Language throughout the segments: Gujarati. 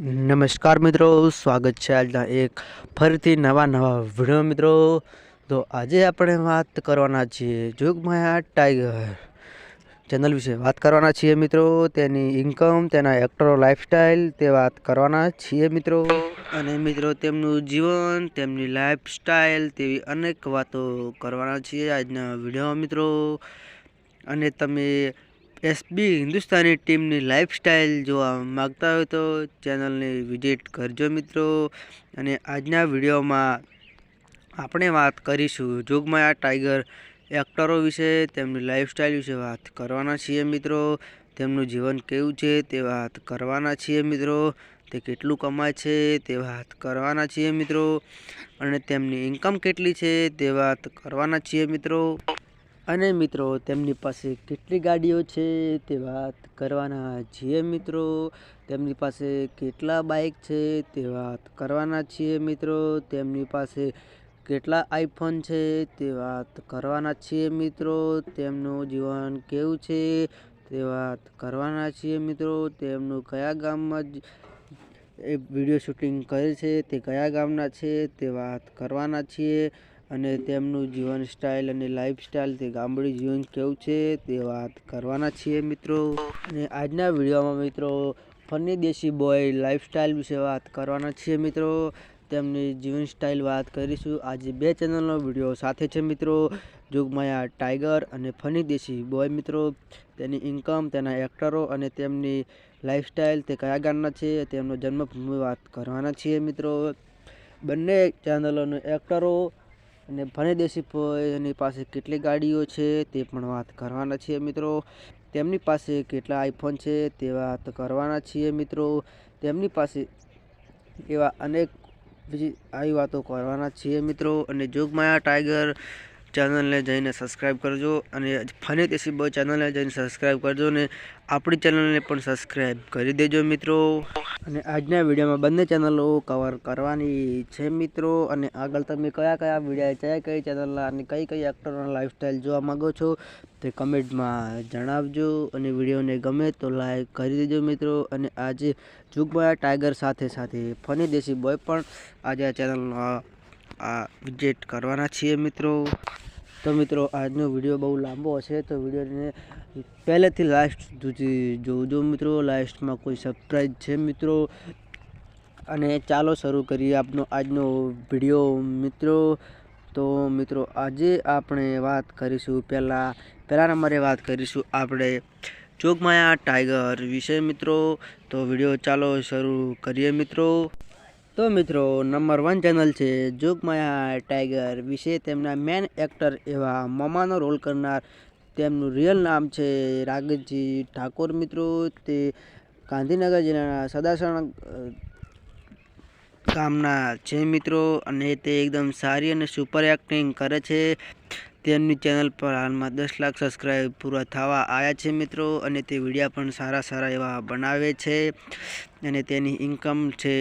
નમસ્કાર મિત્રો, સ્વાગત છે આજના એક ફરીથી નવા નવા વીડિયો મિત્રો. તો આજે આપણે વાત કરવાના છીએ જોગમાયા ટાઈગર. ચેનલ વિશે વાત કરવાના છીએ મિત્રો, તેની ઇન્કમ તેના એક્ટરો લાઈફસ્ટાઈલ તે વાત કરવાના છીએ મિત્રો. અને મિત્રો, તેમનું જીવન, તેમની લાઈફસ્ટાઈલ તેવી અનેક વાતો કરવાના છીએ આજના વીડિયો મિત્રો. અને તમે એસબી હિન્દુસ્તાની ટીમની લાઈફસ્ટાઈલ જોવા માગતા હોય તો ચેનલને વિઝિટ કરજો મિત્રો. અને આજના વિડીયોમાં આપણે વાત કરીશું જોગમાયા ટાઈગર એક્ટરો વિશે, તેમની લાઈફસ્ટાઈલ વિશે વાત કરવાના છીએ મિત્રો. તેમનું જીવન કેવું છે તે વાત કરવાના છીએ મિત્રો. તે કેટલું કમાય છે તે વાત કરવાના છીએ મિત્રો. અને તેમની ઇન્કમ કેટલી છે તે વાત કરવાના છીએ મિત્રો. અને મિત્રો, તેમની પાસે કેટલી ગાડીઓ છે તે વાત કરવાના છીએ મિત્રો. તેમની પાસે કેટલા બાઇક છે તે વાત કરવાના છીએ મિત્રો. તેમની પાસે કેટલા આઈફોન છે તે વાત કરવાના છીએ મિત્રો. તેમનું જીવન કેવું છે તે વાત કરવાના છીએ મિત્રો. તેમનું કયા ગામમાં જ એ વીડિયો શૂટિંગ કરે છે તે કયા ગામના છે તે વાત કરવાના છીએ. અને તેમનું જીવન સ્ટાઇલ અને લાઈફસ્ટાઈલ તે ગામડી જીવન કેવું છે તે વાત કરવાના છીએ મિત્રો. અને આજના વિડીયોમાં મિત્રો ફની દેશી બોય લાઈફસ્ટાઈલ વિશે વાત કરવાના છીએ મિત્રો. તેમની જીવન સ્ટાઇલ વાત કરીશું. આજે બે ચેનલનો વીડિયો સાથે છે મિત્રો. જોગમાયા ટાઈગર અને ફની દેશી બોય મિત્રો. તેની ઇન્કમ તેના એક્ટરો અને તેમની લાઈફસ્ટાઈલ તે કયા ગામના છે તેમનો જન્મભૂમિ વાત કરવાના છીએ મિત્રો. બંને ચેનલોના એક્ટરો અને ફની દેશી બોયની પાસે કેટલી ગાડીઓ છે તે પણ વાત કરવાના છીએ મિત્રો. તેમની પાસે કેટલા આઈફોન છે તે વાત કરવાના છીએ મિત્રો. તેમની પાસે એવા અનેક બીજી આવી વાતો કરવાના છીએ મિત્રો. અને જોગમાયા ટાઈગર ચેનલને જઈને સબસ્ક્રાઈબ કરજો અને ફની દેશી બોય ચેનલને જઈને સબસ્ક્રાઈબ કરજો અને આપણી ચેનલને પણ સબસ્ક્રાઈબ કરી દેજો મિત્રો. અને આજના વિડીયોમાં બંને ચેનલો કવર કરવાની છે મિત્રો. અને આગળ તમે કયા કયા વીડિયો કયા કઈ ચેનલના અને કઈ કઈ એક્ટરોના લાઈફસ્ટાઈલ જોવા માગો છો તે કમેન્ટમાં જણાવજો. અને વિડીયોને ગમે તો લાઈક કરી દેજો મિત્રો. અને આજે જુગબાયા ટાઈગર સાથે સાથે ફની દેશી બોય પણ આજે આ ચેનલનો આ વિઝિટ કરવાના છીએ મિત્રો. તો મિત્રો, આજનો વીડિયો બહુ લાંબો હશે, તો વિડીયોને પહેલેથી લાસ્ટ સુધી જોજો મિત્રો. લાસ્ટમાં કોઈ સરપ્રાઈઝ છે મિત્રો? અને ચાલો શરૂ કરીએ આપનો આજનો વીડિયો મિત્રો. તો મિત્રો, આજે આપણે વાત કરીશું પહેલાં, પહેલા નંબરે વાત કરીશું આપણે જોગમાયા ટાઈગર વિશે મિત્રો. તો વીડિયો ચાલો શરૂ કરીએ મિત્રો. તો મિત્રો, નંબર વન ચેનલ છે જોગમાયા ટાઈગર. વિશે તેમના મેન એક્ટર એવા મમાનો રોલ કરનાર તેમનું રિયલ નામ છે રાગતજી ઠાકોર મિત્રો. તે ગાંધીનગર જિલ્લાના સદાસણ ગામના છે મિત્રો અને તે એકદમ સારી અને સુપર એક્ટિંગ કરે છે. તેમની ચેનલ પર હાલમાં દસ લાખ સબસ્ક્રાઈબ પૂરા થવા આવ્યા છે મિત્રો અને તે વિડીયા પણ સારા સારા એવા બનાવે છે અને તેની ઇન્કમ છે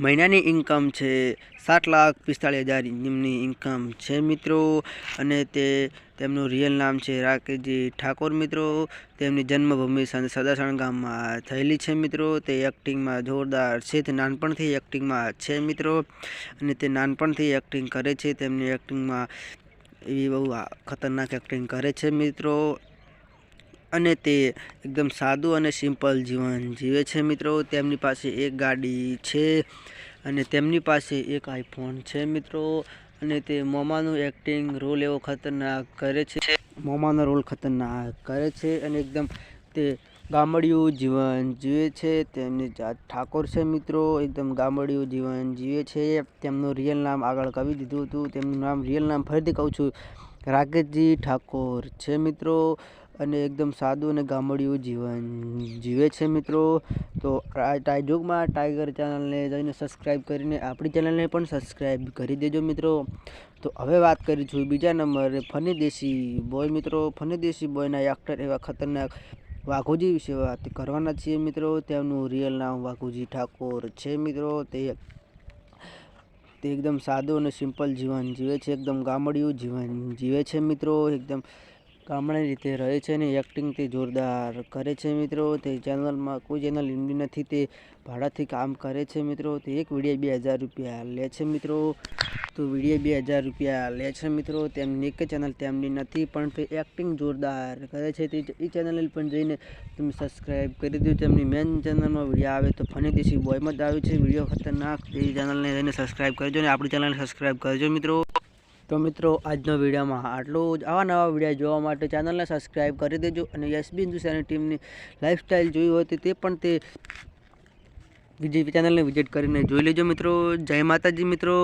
મહિનાની ઇન્કમ છે, સાત લાખ પિસ્તાળીસ હજાર એમની ઇન્કમ છે મિત્રો. અને તે તેમનું રિયલ નામ છે રાકેશજી ઠાકોર મિત્રો. તેમની જન્મભૂમિ સદાસણ ગામમાં થયેલી છે મિત્રો. તે એક્ટિંગમાં જોરદાર છે, તે નાનપણથી એક્ટિંગમાં છે મિત્રો. અને તે નાનપણથી એક્ટિંગ કરે છે, તેમની એક્ટિંગમાં એવી બહુ ખતરનાક એક્ટિંગ કરે છે મિત્રો. અને તે એકદમ સાદું અને સિમ્પલ જીવન જીવે છે મિત્રો. તેમની પાસે એક ગાડી છે અને તેમની પાસે એક આઈફોન છે મિત્રો. અને તે મોમાનું એક્ટિંગ રોલ એવો ખતરનાક કરે છે. મોમાનો રોલ ખતરનાક કરે છે અને એકદમ તે ગામડિયું જીવન જીવે છે. તેમની જાત ઠાકોર છે મિત્રો. એકદમ ગામડિયું જીવન જીવે છે. તેમનું રિયલ નામ આગળ કહી દીધું હતું. તેમનું નામ રિયલ નામ ફરીથી કહું છું. રાકેશજી ઠાકોર છે મિત્રો. અને એકદમ સાદું અને ગામડિયું જીવન જીવે છે મિત્રો. તો ટાઈજોગમાં ટાઈગર ચેનલને જઈને સબસ્ક્રાઈબ કરીને આપણી ચેનલને પણ સબસ્ક્રાઈબ કરી દેજો મિત્રો. તો હવે વાત કરીશું બીજા નંબરે ફની દેશી બોય મિત્રો. ફની દેશી બોયના એક્ટર એવા ખતરનાક વાઘુજી વિશે વાત કરવાના છીએ મિત્રો. તેમનું રિયલ નામ વાઘુજી ઠાકોર છે મિત્રો. તે તે એકદમ સાદું અને સિમ્પલ જીવન જીવે છે. એકદમ ગામડિયું જીવન જીવે છે મિત્રો. એકદમ ગામડાની રીતે રહે છે અને એક્ટિંગ તે જોરદાર કરે છે મિત્રો. તે ચેનલમાં કોઈ ચેનલ હિન્દી નથી, તે ભાડાથી કામ કરે છે મિત્રો. તે એક વીડિયો બે હજાર રૂપિયા લે છે મિત્રો. તો વીડિયો બે હજાર રૂપિયા લે છે મિત્રો. તેમની એક ચેનલ તેમની નથી, પણ તે એક્ટિંગ જોરદાર કરે છે. તે એ ચેનલ પણ જઈને તમે સબસ્ક્રાઈબ કરી દો. તેમની મેન ચેનલમાં વીડિયો આવે તો ફની દેશી બોયમાં જ આવે છે. વીડિયો ખતરનાક. તે ચેનલને જઈને સબસ્ક્રાઈબ કરજો અને આપણી ચેનલને સબસ્ક્રાઈબ કરજો મિત્રો. તો મિત્રો, આજનો વિડીયોમાં આટલું જ. આવા નવા વીડિયો જોવા માટે ચેનલને સબસ્ક્રાઈબ કરી દેજો અને એસબી હિન્દુસ્તાની ટીમની લાઈફસ્ટાઈલ જોઈ હોય તો પણ તે ચેનલને વિઝિટ કરીને જોઈ લેજો મિત્રો. જય માતાજી મિત્રો.